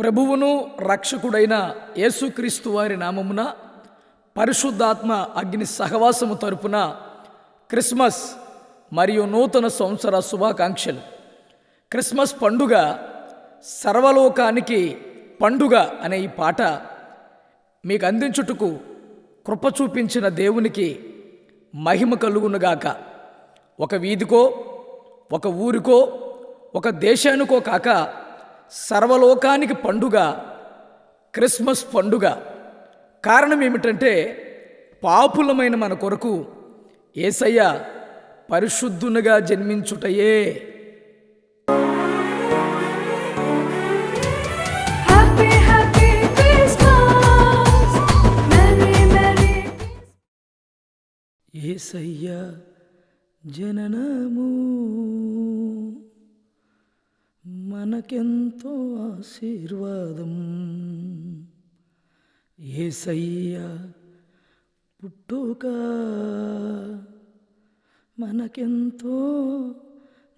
ప్రభువును రక్షకుడైన యేసుక్రీస్తు వారి నామమున పరిశుద్ధాత్మ అగ్ని సహవాసము తరపున క్రిస్మస్ మరియు నూతన సంవత్సర శుభాకాంక్షలు. క్రిస్మస్ పండుగ సర్వలోకానికి పండుగ అనే ఈ పాట మీకు అందించుటకు కృప చూపించిన దేవునికి మహిమ కలుగునుగాక. ఒక వీధికో ఒక ఊరికో ఒక దేశానికో కాక సర్వలోకానికి పండుగ క్రిస్మస్ పండుగ. కారణం ఏమిటంటే పాపులమైన మన కొరకు ఏసయ్య పరిశుద్ధునిగా జన్మించుటయే. ఏసయ్య జననము. మనకెంతో ఆశీర్వాదం. ఏసయ్య పుట్టుక మనకెంతో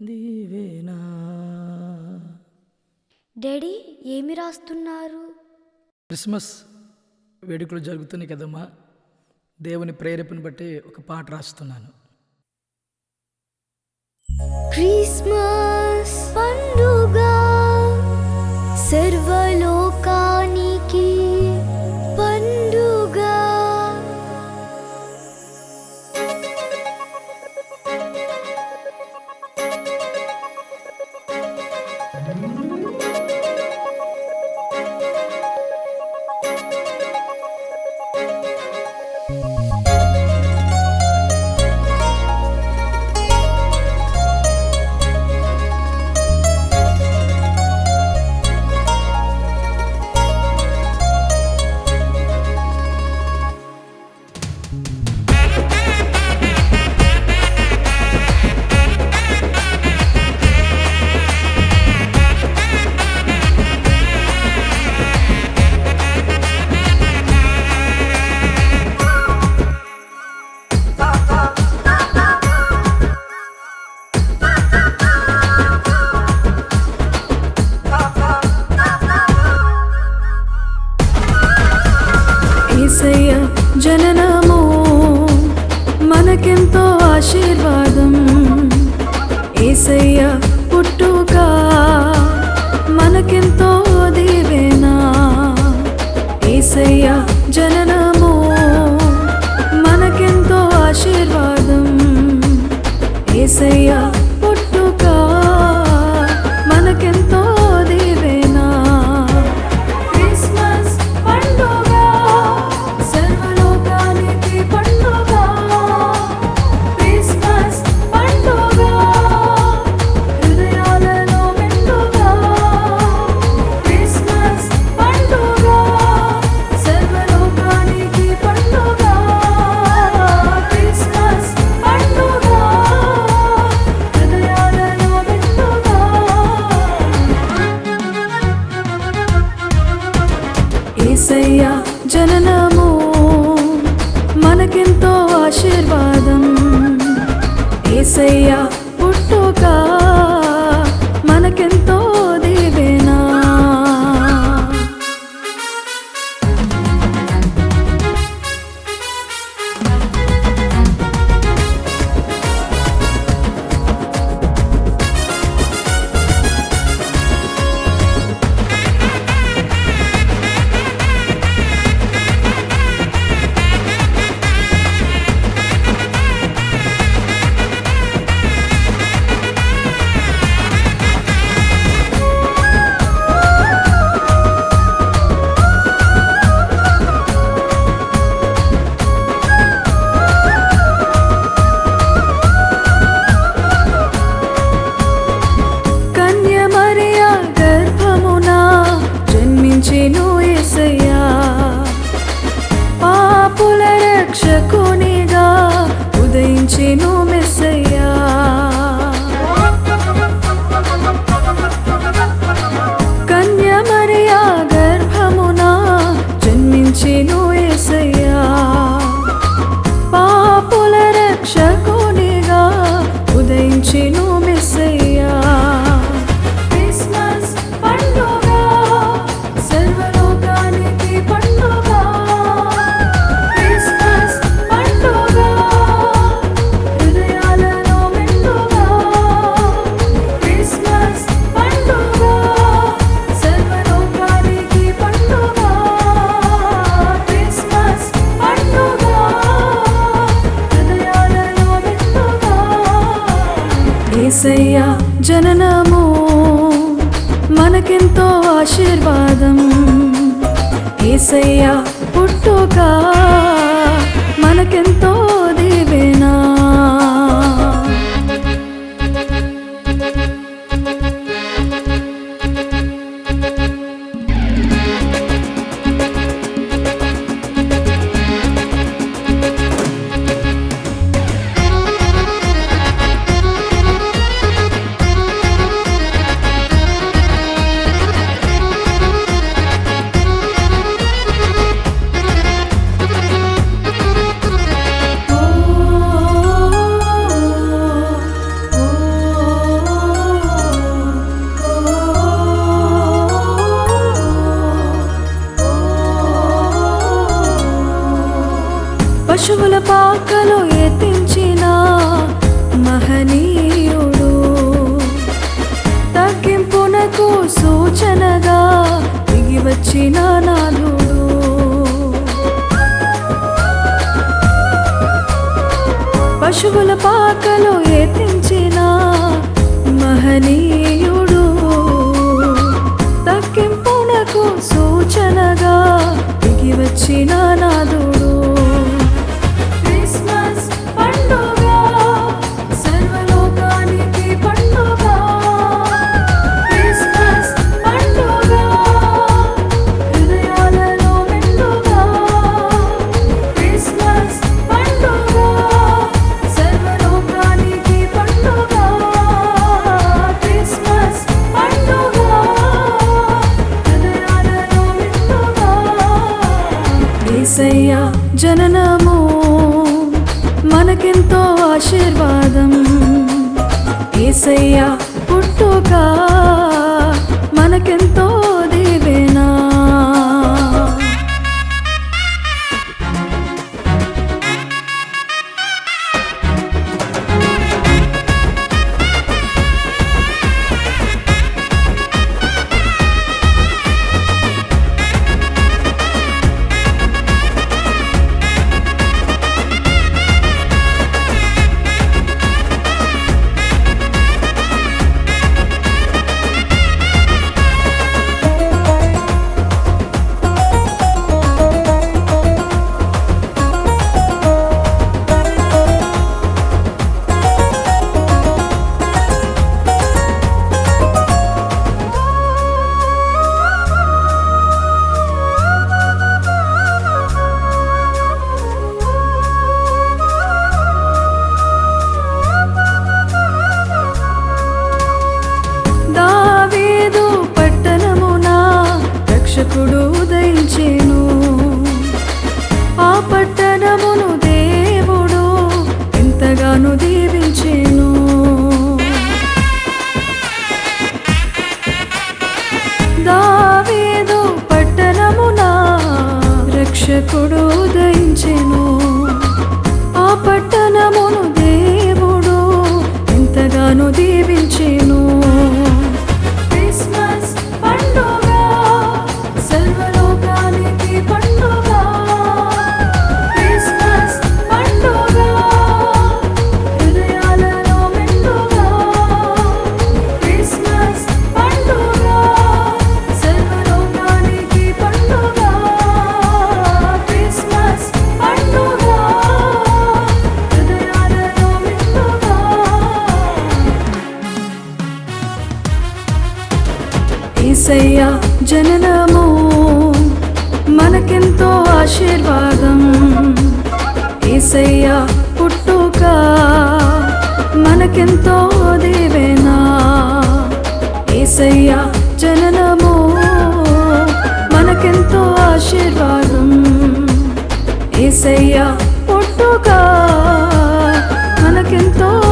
దీవేనా డాడీ ఏమి రాస్తున్నారు? క్రిస్మస్ వేడుకలు జరుగుతున్నాయి కదమ్మా. దేవుని ప్రేరేపణ బట్టి ఒక పాట రాస్తున్నాను. క్రిస్మస్ సర్వలోకానికి ఆశీర్వాదం. ఏసయ్య పుట్టుక మనకెంతో దీవేనా. ఏసయ్య జననము మనకెంతో ఆశీర్వాదం. ఏసయ్య ఏసయ్య జననము మనకెంతో ఆశీర్వాదం. ఏసయ్య పుట్టుకా ఏసయ్య పుట్టుక మనకెంతో పశువుల పాకలో ఎత్తించిన మహనీయుడు. తగ్గింపునకు సూచనగా దిగి వచ్చిన నాలుడు పశువుల పాకలో ఎత్తించిన మహనీయుడు. తగ్గింపునకు సూచనగా దిగి వచ్చిన నాదుడు ఏసయ్య జననము మనకెంతో ఆశీర్వాదం. ఏసయ్య పుట్టుక మనకెంతో ఏసయ్య పుట్టుక. మనకెంతో దేవేనా. ఏసయ్య జననము మనకెంతో ఆశీర్వాదం. ఏసయ్య పుట్టుక మనకెంతో